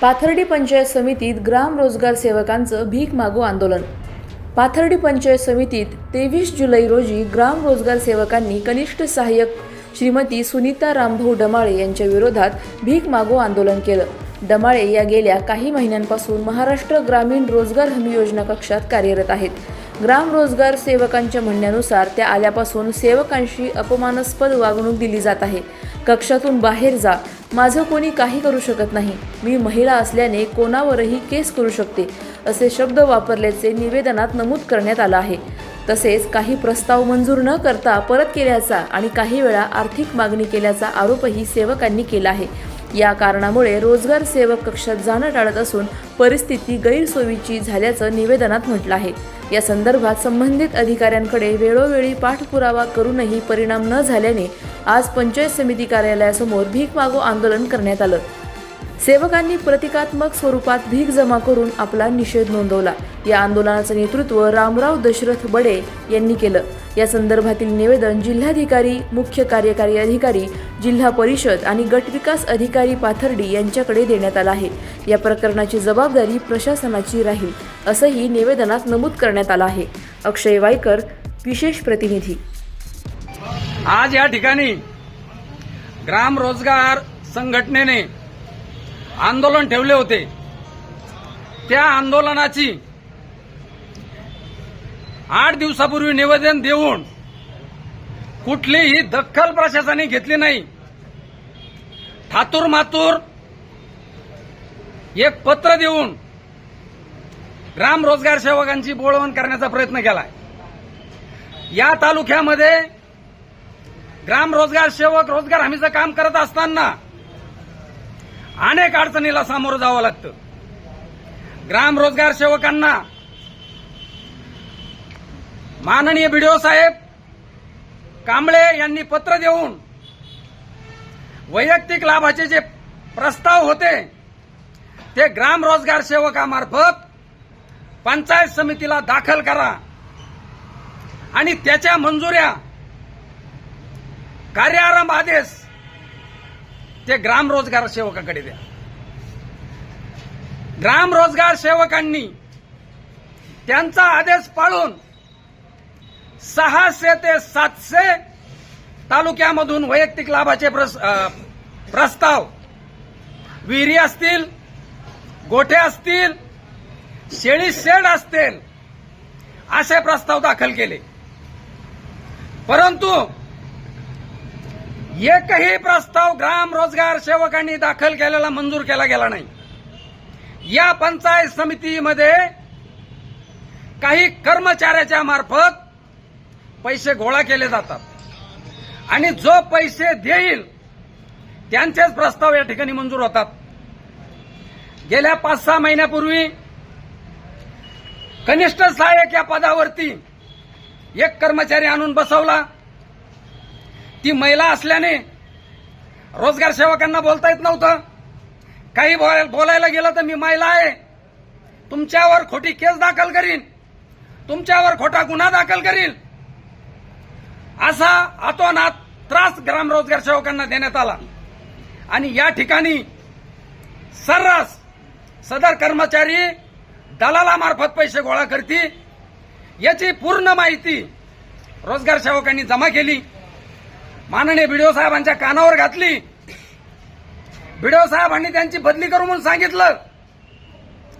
पाथर्डी पंचायत समितीत ग्राम रोजगार सेवकांचं भीक मागू आंदोलन. पाथर्डी पंचायत समितीत तेवीस जुलै रोजी ग्राम रोजगार सेवकांनी कनिष्ठ सहाय्यक श्रीमती सुनीता रामभाऊ डमाळे यांच्या विरोधात भीक मागू आंदोलन केलं. डमाळे या गेल्या काही महिन्यांपासून महाराष्ट्र ग्रामीण रोजगार हमी योजना कक्षात कार्यरत आहेत. ग्रामरोजगार सेवकांच्या म्हणण्यानुसार त्या आल्यापासून सेवकांशी अपमानास्पद वागणूक दिली जात आहे. कक्षातून बाहेर जा. माझं कोणी काही करू शकत नाही. मी महिला असल्याने कोणावरही केस करू शकते असे शब्द वापरल्याचे निवेदनात नमूद करण्यात आलं आहे. तसेच काही प्रस्ताव मंजूर न करता परत केल्याचा आणि काही वेळा आर्थिक मागणी केल्याचा आरोपही सेवकांनी केला आहे. या कारणामुळे रोजगार सेवक कक्षात जाणं टाळत असून परिस्थिती गैरसोयीची झाल्याचं निवेदनात म्हटलं आहे. या संदर्भात संबंधित अधिकाऱ्यांकडे वेळोवेळी पाठपुरावा करूनही परिणाम न झाल्याने आज पंचायत समिती कार्यालयासमोर भीक मागो आंदोलन करण्यात आलं. सेवकांनी प्रतिकात्मक स्वरूपात भीक जमा करून आपला निषेध नोंदवला. या आंदोलनाचं नेतृत्व रामराव दशरथ बडे यांनी केलं. या संदर्भातील निवेदन जिल्हाधिकारी मुख्य कार्यकारी अधिकारी जिल्हा परिषद आणि गटविकास अधिकारी पाथर्डी यांच्याकडे देण्यात आलं आहे. या प्रकरणाची जबाबदारी प्रशासनाची राहील असंही निवेदनात नमूद करण्यात आलं आहे. अक्षय वायकर विशेष प्रतिनिधी. आज या ठिकाणी ग्राम रोजगार संघटनेने आंदोलन ठेवले होते. त्या आंदोलनाची आठ दिवसापूर्वी निवेदन देऊन कुठलीही दखल प्रशासनाने घेतली नाही. ठातूर मातूर एक पत्र देऊन ग्राम रोजगार सेवकांची बोळवण करण्याचा प्रयत्न केलाय. या तालुक्यामध्ये ग्राम रोजगार सेवक रोजगार हमीचं काम करत असताना अनेक अडचणीला सामोरं जावं लागतं. ग्राम रोजगार सेवकांना माननीय बीडीओ साहेब कांबळे यांनी पत्र देऊन वैयक्तिक लाभाचे जे प्रस्ताव होते ते ग्राम रोजगार सेवकामार्फत पंचायत समितीला दाखल करा. आणि त्याच्या मंजुऱ्या कार्यारंभ आदेश ते ग्राम रोजगार सेवकाकडे द्या. ग्राम रोजगार सेवकांनी त्यांचा आदेश पाळून सहाशे ते सातशे तालुक्यामधून वैयक्तिक लाभाचे प्रस- प्रस्ताव. विहिरी असतील गोठे असतील शेळी शेड असतील असे प्रस्ताव दाखल केले. परंतु एकही प्रस्ताव ग्राम रोजगार सेवकांनी दाखल केलेला मंजूर केला गेला नाही. या पंचायत समितीमध्ये काही कर्मचाऱ्याच्या मार्फत पैसे गोळा केले जातात. आणि जो पैसे देईल त्यांचेच प्रस्ताव या ठिकाणी मंजूर होतात. गेल्या पाच सहा महिन्यापूर्वी कनिष्ठ सहाय्यक या पदावरती एक कर्मचारी आणून बसवला. ती महिला असल्याने रोजगार सेवकांना बोलता येत नव्हतं. काही बोलायला गेलं तर मी महिला आहे. तुमच्यावर खोटी केस दाखल करीन. तुमच्यावर खोटा गुन्हा दाखल करील असा अतोनात त्रास ग्रामरोजगार सेवकांना देण्यात आला. आणि या ठिकाणी सर्रास सदर कर्मचारी दलालामार्फत पैसे गोळा करते याची पूर्ण माहिती रोजगार सेवकांनी जमा केली. माननीय बीडीओ साहेबांच्या कानावर घातली. बीडीओ साहेबांनी त्यांची बदली करू म्हणून सांगितलं.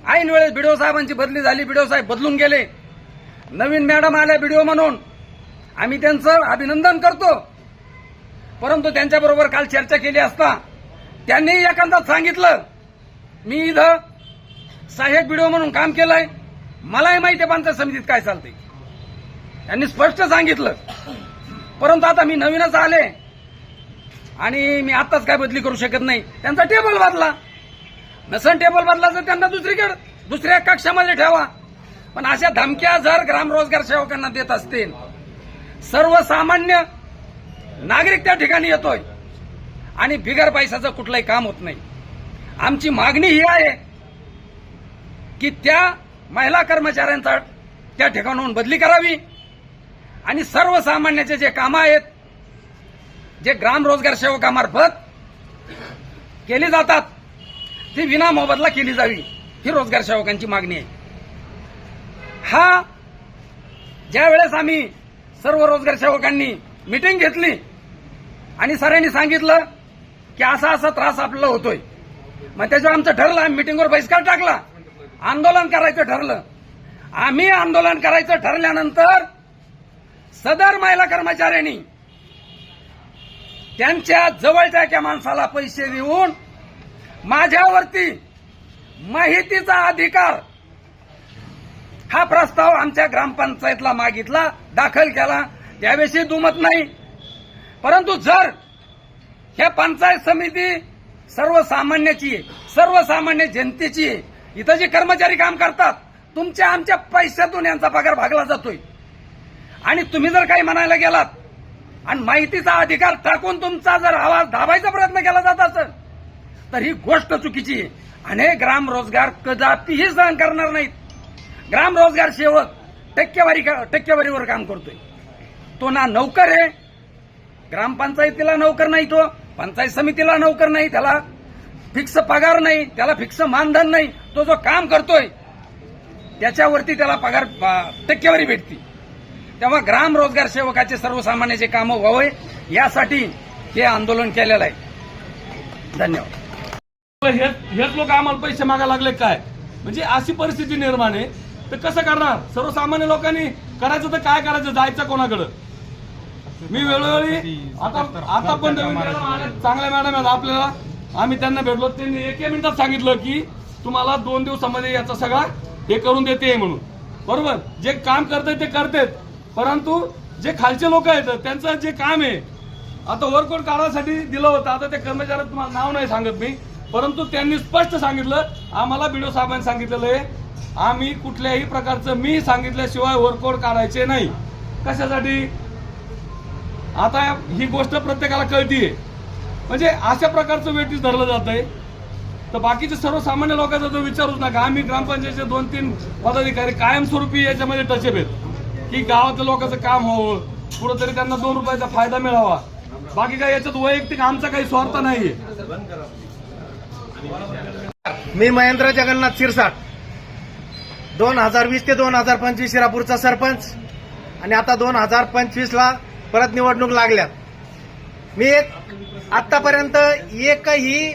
ऐन वेळेस बीडीओ साहेबांची बदली झाली. बीडीओ साहेब बदलून गेले. नवीन मॅडम आल्या बीडीओ म्हणून. आम्ही त्यांचं अभिनंदन करतो. परंतु त्यांच्याबरोबर काल चर्चा केली असता त्यांनी एखादा सांगितलं मी इथं सहाय्यक बीडीओ म्हणून काम केलंय. मलाही माहिती आहे पंचायत समितीत काय चालते त्यांनी स्पष्ट सांगितलं. परंतु आता मी नवीनच आले आणि मी आताच काय बदली करू शकत नाही. त्यांचा टेबल बदला. नसन टेबल बदला तर त्यांना दुसरीकडे दुसऱ्या कक्षामध्ये ठेवा. पण अशा धमक्या जर ग्रामरोजगार सेवकांना देत असतील सर्वसामान्य नागरिक त्या ठिकाणी येतोय. आणि बिगर पैशाचं कुठलंही काम होत नाही. आमची मागणी ही आहे की त्या महिला कर्मचाऱ्यांचा त्या ठिकाणाहून बदली करावी. आणि सर्वसामान्याचे जे कामं आहेत जे ग्राम रोजगार सेवकामार्फत केली जातात ती विना मोबदला केली जावी ही रोजगार सेवकांची मागणी आहे. हा ज्या वेळेस आम्ही सर्व रोजगार सेवकांनी मिटिंग घेतली. आणि सरांनी सांगितलं की असा असा त्रास आपल्याला होतोय. मग त्याच्यावर आमचं ठरलं आम्ही मिटिंगवर बहिष्कार टाकला. आंदोलन करायचं ठरलं. आम्ही आंदोलन करायचं ठरल्यानंतर सदर महिला कर्मचाऱ्यांनी त्यांच्या जवळच्या एका माणसाला पैसे देऊन माझ्यावरती माहितीचा अधिकार हा प्रस्ताव आमच्या ग्रामपंचायतला मागितला. दाखल केला त्याविषयी दुमत नाही. परंतु जर ह्या पंचायत समिती सर्वसामान्याची आहे सर्वसामान्य जनतेची आहे इथं जे कर्मचारी काम करतात तुमच्या आमच्या पैशातून यांचा पगार भागला जातोय. आणि तुम्ही जर काही म्हणायला गेलात आणि माहितीचा अधिकार टाकून तुमचा जर आवाज दाबायचा प्रयत्न केला जात असेल तर ही गोष्ट चुकीची आहे. आणि ग्राम रोजगार कदापिही सहन करणार नाहीत. ग्राम रोजगार सेवक टक्केवारी टक्केवारीवर काम करतोय. तो ना नौकर आहे. ग्रामपंचायतीला नोकर नाही तो. पंचायत समितीला नोकर नाही. त्याला फिक्स पगार नाही. त्याला फिक्स मानधन नाही. तो जो काम करतोय त्याच्यावरती त्याला पगार टक्केवारी भेटते. तेव्हा ग्राम रोजगार सेवकाचे सर्वसामान्याचे कामं व्हावे यासाठी हे आंदोलन केलेलं आहे. धन्यवाद. हेच हेच लोक आम्हाला पैसे मागायला लागले काय? म्हणजे अशी परिस्थिती निर्माण आहे. तर कसं करणार? सर्वसामान्य लोकांनी करायचं तर काय करायचं? जायचं कोणाकडं? मी वेळोवेळी आता आता पण नवीन चांगल्या मॅडम आहेत आपल्याला. आम्ही त्यांना भेटलो त्यांनी एके मिनिटात सांगितलं की तुम्हाला दोन दिवसामध्ये याचा सगळा हे करून देते म्हणून. बरोबर? जे काम करते ते करतेत. परंतु जे खालचे लोक आहेत त्यांचं जे काम आहे आता वर्कआउट काढायसाठी दिलं होतं. आता ते कर्मचाऱ्यात तुम्हाला नाव नाही सांगत मी. परंतु त्यांनी स्पष्ट सांगितलं. आम्हाला बीडो साहेबांनी सांगितलेलं आहे आम्ही कुठल्याही प्रकारचं मी सांगितल्याशिवाय वर्कआउट काढायचे नाही. कशासाठी? आता ही गोष्ट प्रत्येकाला कळतीये. म्हणजे अशा प्रकारचं वेटीस धरलं जात आहे तर बाकीचे सर्वसामान्य लोकांचा जो विचारूच नका. आम्ही ग्रामपंचायतचे दोन तीन पदाधिकारी कायमस्वरूपी याच्यामध्ये टचेप आहेत. की गावातल्या लोकांचं काम व्हावं. कुठंतरी त्यांना दोन रुपयाचा फायदा मिळावा. बाकी काय याच्यात वैयक्तिक आमचा काही स्वार्थ नाहीये. मी महेंद्र जगन्नाथ शिरसाट. दोन हजार वीस ते दोन हजार पंचवीस शिरापूरचा सरपंच. आणि आता दोन हजार पंचवीसला परत निवडणूक लागल्यात. मी एक आतापर्यंत एकही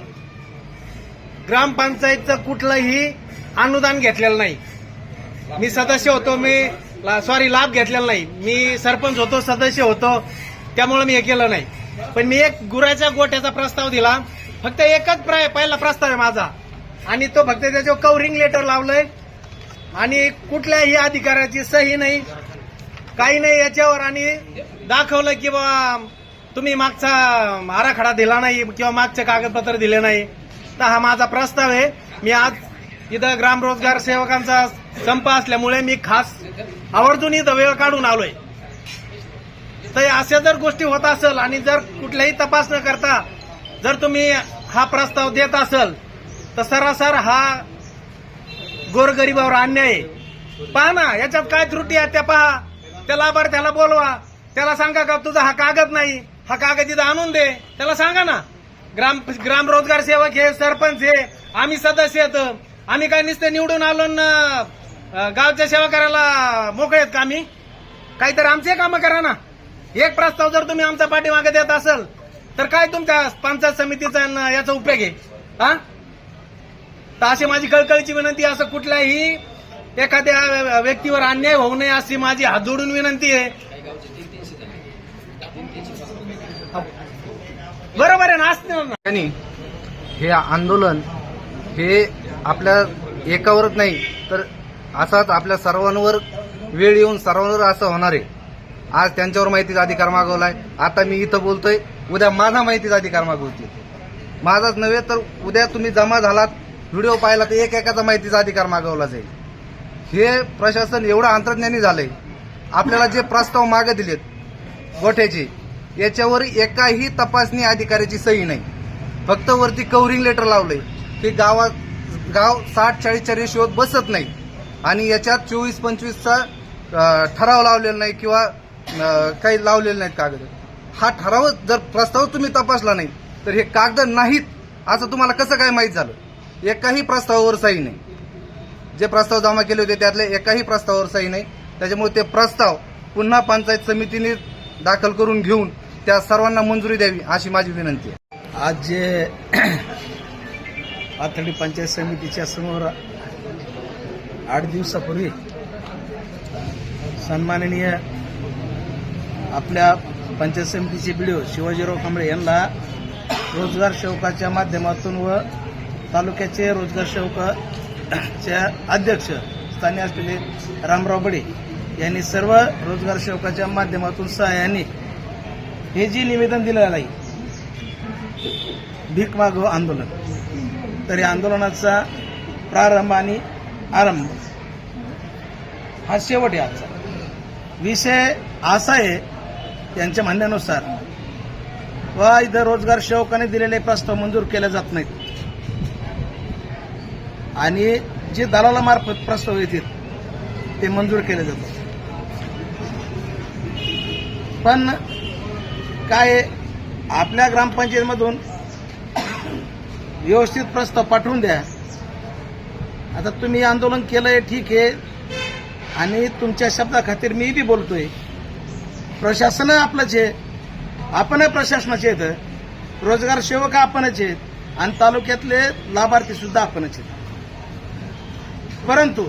ग्रामपंचायतचं कुठलंही अनुदान घेतलेलं नाही. मी सदस्य होतो मी सॉरी लाभ घेतलेला नाही. मी सरपंच होतो सदस्य होतो त्यामुळे मी हे केलं नाही. पण मी एक गुराच्या गोट्याचा प्रस्ताव दिला. फक्त एकच पहिला प्रस्ताव आहे माझा. आणि तो फक्त त्याच्यावर कवरिंग लेटर लावलंय. आणि कुठल्याही अधिकाऱ्याची सही नाही काही नाही याच्यावर आणि दाखवलं की बा तुम्ही मागचा आराखडा दिला नाही किंवा मागचे कागदपत्र दिले नाही. तर हा माझा प्रस्ताव आहे. मी आज इथं ग्रामरोजगार सेवकांचा संप असल्यामुळे मी खास आवर्जून इथं वेळ काढून आलोय. तर अशा जर गोष्टी होत असेल आणि जर कुठल्याही तपास न करता जर तुम्ही हा प्रस्ताव देत असेल तर सरासर हा गोरगरिबावर अन्याय. आहे. पहा ना याच्यात काय त्रुटी आहे त्या पहा. त्या लाभार्थ्याला बोलवा. त्याला सांगा का तुझा हा कागद नाही. हा कागद इथं आणून दे. त्याला सांगा ना. ग्राम ग्राम रोजगार सेवक हे सरपंच हे आम्ही सदस्य आहेत. आम्ही काय नुसते निवडून आलो न गावच्या सेवा करायला मोकळे आहेत का आम्ही? काहीतरी आमचे कामं करा ना. एक प्रस्ताव जर तुम्ही आमचा पाठीमागे देत असाल तर काय तुमच्या पंचायत समितीचा याचा उपयोग आहे? हा? तर अशी माझी कळकळीची विनंती असं कुठल्याही एखाद्या व्यक्तीवर अन्याय होऊ नये अशी माझी हात जोडून विनंती आहे. बरोबर आहे ना असणार आणि हे आंदोलन हे आपल्या एकावरच नाही तर असाच आपल्या सर्वांवर वेळ येऊन सर्वांवर असं होणार आहे. आज त्यांच्यावर माहितीचा अधिकार मागवलाय आता मी इथं बोलतोय उद्या माझा माहितीचा अधिकार मागवतील माझाच नव्हे तर उद्या तुम्ही जमा झालात व्हिडिओ पाहिला तर एक एकाचा माहितीचा अधिकार मागवला जाईल. हे प्रशासन एवढं अंतर्ज्ञानी झालंय. आपल्याला जे प्रस्ताव मागे दिलेत गोठ्याचे याच्यावर एकाही तपासणी अधिकाऱ्याची सही नाही. फक्त वरती कव्हरिंग लेटर लावलंय की गावात गाव साठ चाळीसच्या रेशिओत बसत नाही. आणि याच्यात चोवीस पंचवीसचा ठराव लावलेला नाही किंवा काही लावलेले नाहीत कागद. हा ठराव जर प्रस्ताव तुम्ही तपासला नाही तर हे कागद नाहीत असं तुम्हाला कसं काय माहीत झालं? एकाही प्रस्तावावर सही नाही. जे प्रस्ताव जमा केले होते त्यातले एकाही प्रस्तावावर सही नाही. त्याच्यामुळे ते प्रस्ताव पुन्हा पंचायत समितीने दाखल करून घेऊन त्या सर्वांना मंजुरी द्यावी अशी माझी विनंती आहे. आज जे पाथर्डी पंचायत समितीच्या समोर आठ दिवसापूर्वी सन्माननीय आपल्या पंचायत समितीचे बीडीओ शिवाजीराव कांबळे यांना रोजगार सेवकाच्या माध्यमातून व तालुक्याचे रोजगार सेवकाच्या अध्यक्ष स्थानी असलेले रामराव बडे यांनी सर्व रोजगार सेवकाच्या माध्यमातून सहाय्याने हे जे निवेदन दिलेलं आहे भीक मागव आंदोलन. तर या आंदोलनाचा प्रारंभ आणि आरंभ हा शेवट आहे आजचा. विषय असा आहे त्यांच्या म्हणण्यानुसार व इथं रोजगार सेवकाने दिलेले प्रस्ताव मंजूर केले जात नाहीत. आणि जे दलालामार्फत प्रस्ताव येतील ते मंजूर केले जातात. पण काय आपल्या ग्रामपंचायतीमधून व्यवस्थित प्रस्ताव पाठवून द्या. आता तुम्ही आंदोलन केलंय ठीक आहे. आणि तुमच्या शब्दाखातीर मी बी बोलतोय. प्रशासन आपलंच आहे. आपण प्रशासनाचे आहेत. रोजगार सेवक आपणच आहेत. आणि तालुक्यातले लाभार्थी सुद्धा आपणच आहेत. परंतु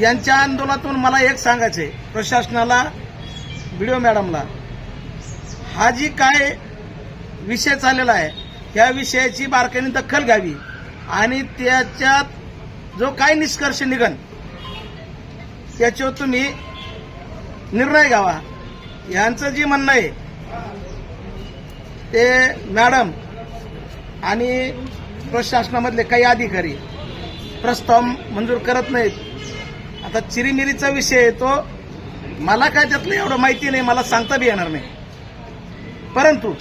यांच्या आंदोलनातून मला एक सांगायचे प्रशासनाला व्हिडिओ मॅडमला हा जी काय विषय चाललेला आहे त्या विषयाची बारकाईने दखल घ्यावी आणि त्याच्यात जो काय निष्कर्ष निघन त्याच्यावर तुम्ही निर्णय घ्यावा. यांचं जे म्हणणं आहे ते मॅडम आणि प्रशासनामधले काही अधिकारी प्रस्ताव मंजूर करत नाहीत. आता चिरीमिरीचा विषय आहे तो. मला काय त्यातलं एवढं माहिती नाही मला सांगता बी येणार नाही. परंतु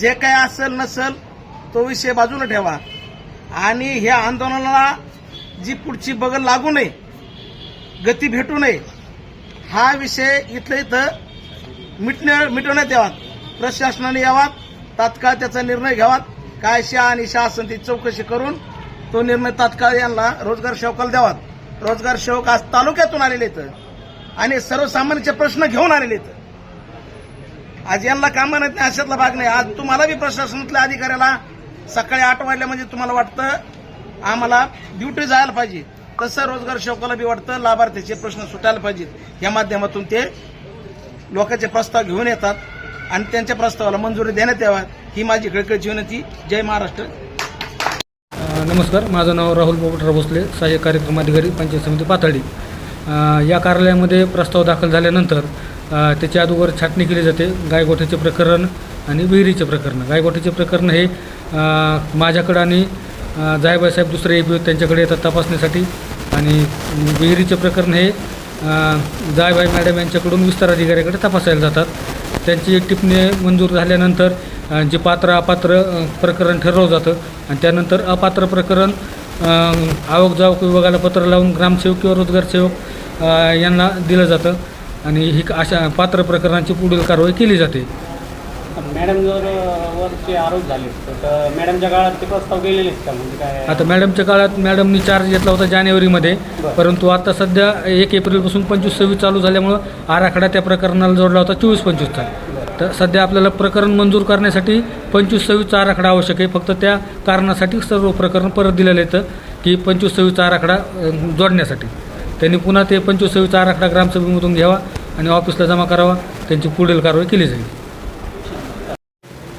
जे काय असेल नसेल तो विषय बाजूला ठेवा. आणि ह्या आंदोलनाला जी पुढची बगल लागू नये गती भेटू नये हा विषय इथलं इथं मिटण्या मिटवण्यात यावा प्रशासनाने यावा तात्काळ त्याचा निर्णय घ्यावा काय शा आणि शासन ती चौकशी करून तो निर्णय तात्काळ यांना रोजगार सेवकाला द्यावा. रोजगार सेवक आज तालुक्यातून आलेले आहेत. आणि सर्वसामान्यांचे प्रश्न घेऊन आलेले आहेत. आज यांना कामं नाही अशातला भाग नाही. आज तुम्हाला बी प्रशासनातल्या अधिकाऱ्याला सकाळी आठ वाजल्या म्हणजे तुम्हाला वाटतं आम्हाला ड्युटी जायला पाहिजे. तसं रोजगार सेवकाला बी वाटतं लाभार्थीचे प्रश्न सुटायला पाहिजेत. या माध्यमातून ते लोकांचे प्रस्ताव घेऊन येतात आणि त्यांच्या प्रस्तावाला मंजुरी देण्यात यावा. ही माझी कळकळीची विनंती जय महाराष्ट्र. नमस्कार माझं नाव राहुल बोबटराव भोसले सहाय्यक कार्यक्रम अधिकारी पंचायत समिती पाथर्डी. या कार्यालयामध्ये प्रस्ताव दाखल झाल्यानंतर त्याच्या अगोदर छाटणी केली जाते गायगोठ्याचे प्रकरण आणि विहिरीचे प्रकरण. गायगोठ्याचे प्रकरण हे माझ्याकडं आणि जायबाईसाहेब दुसरे ए त्यांच्याकडे येतात तपासणीसाठी आणि विहिरीचे प्रकरण हे जायबाई मॅडम यांच्याकडून विस्तार अधिकाऱ्याकडे तपासायला जातात. त्यांची एक टिप्पणी मंजूर झाल्यानंतर जे पात्र अपात्र प्रकरण ठरवलं जातं. आणि त्यानंतर अपात्र प्रकरण आवक जावक विभागाला पत्र लावून ग्रामसेवक किंवा रोजगार सेवक यांना दिलं जातं. आणि ही अशा पात्र प्रकरणाची पुढील कारवाई केली जाते. मॅडम जर वरचे आरोप झाले तर मॅडमच्या काळात ते प्रस्ताव गेलेले का? म्हणजे काय? आता मॅडमच्या काळात मॅडमनी चार्ज घेतला होता जानेवारीमध्ये. परंतु आता सध्या एक एप्रिलपासून पंचवीस सव्वीस चालू झाल्यामुळं आराखडा त्या प्रकरणाला जोडला होता चोवीस पंचवीसचा तर सध्या आपल्याला प्रकरण मंजूर करण्यासाठी पंचवीस सव्वीसचा आराखडा आवश्यक आहे. फक्त त्या कारणासाठी सर्व प्रकरण परत दिलेलं येतं की पंचवीस सव्वीसचा आराखडा जोडण्यासाठी. त्यांनी पुन्हा ते पंचवीस सव्वीसचा आराखडा ग्रामसभेमधून घ्यावा आणि ऑफिसला जमा करावा. त्यांची पुढील कारवाई केली जाईल.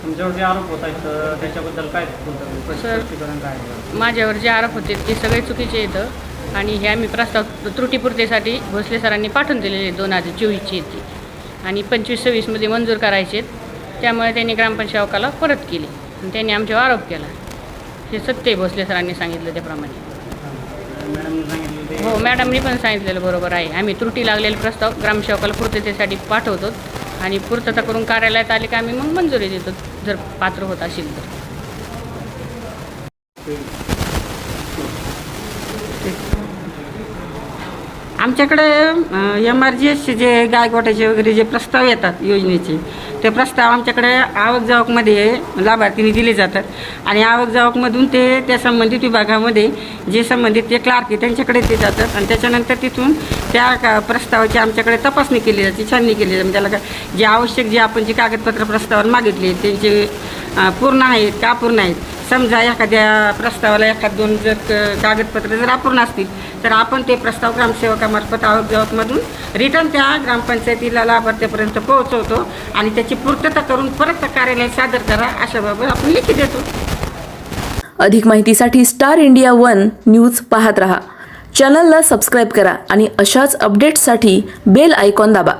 तुमच्यावर जे आरोप होत आहेत तर त्याच्याबद्दल काय तुमचं स्पष्टीकरण काय आहे? माझ्यावर जे आरोप होते ते सगळे चुकीचे येतं आणि हे आम्ही प्रस्ताव त्रुटीपूर्तीसाठी भोसले सरांनी पाठवून दिलेले दोन हजार चोवीसची येते आणि पंचवीस सव्वीसमध्ये मंजूर करायचे त्यामुळे त्यांनी ग्रामपंचायकाला परत केली. आणि त्यांनी आमच्यावर आरोप केला. हे सत्य भोसले सरांनी सांगितलं त्याप्रमाणे. हो मॅडमनी पण सांगितलेलं बरोबर आहे. आम्ही त्रुटी लागलेले प्रस्ताव ग्रामसेवकाला पूर्ततेसाठी पाठवतो. आणि पूर्तता करून कार्यालयात आले की आम्ही मग मंजुरी देतो जर पात्र होत असेल तर. आमच्याकडे एम आर जी एसचे जे गायकवाटाचे वगैरे जे प्रस्ताव येतात योजनेचे ते प्रस्ताव आमच्याकडे आवक जावकमध्ये लाभार्थीने दिले जातात. आणि आवक जावकमधून ते त्या संबंधित विभागामध्ये जे संबंधित ते क्लार्क आहे त्यांच्याकडे ते जातात. आणि त्याच्यानंतर तिथून त्या का- प्रस्तावाची आमच्याकडे तपासणी केली जाते छाननी केली जाते. म्हणजे त्याला का- जे आवश्यक जे आपण जे कागदपत्र प्रस्तावावर मागितले त्यांचे पूर्ण आहेत का अपूर्ण आहेत समजा एखाद्या प्रस्तावाला एखाद दोन जर कागदपत्र जर अपूर्ण असतील तर आपण ते प्रस्ताव ग्रामसेवकामार्फत आवक जावकमधून रिटर्न त्या ग्रामपंचायतीला लाभार्थ्यापर्यंत पोहोचवतो आणि त्याची पूर्तता करून परत कार्यालय सादर करा अशाबाबत आपण लिखी देतो. अधिक माहितीसाठी स्टार इंडिया वन न्यूज पाहत रहा. चॅनलला सबस्क्राईब करा आणि अशाच अपडेट्ससाठी बेल आयकॉन दाबा.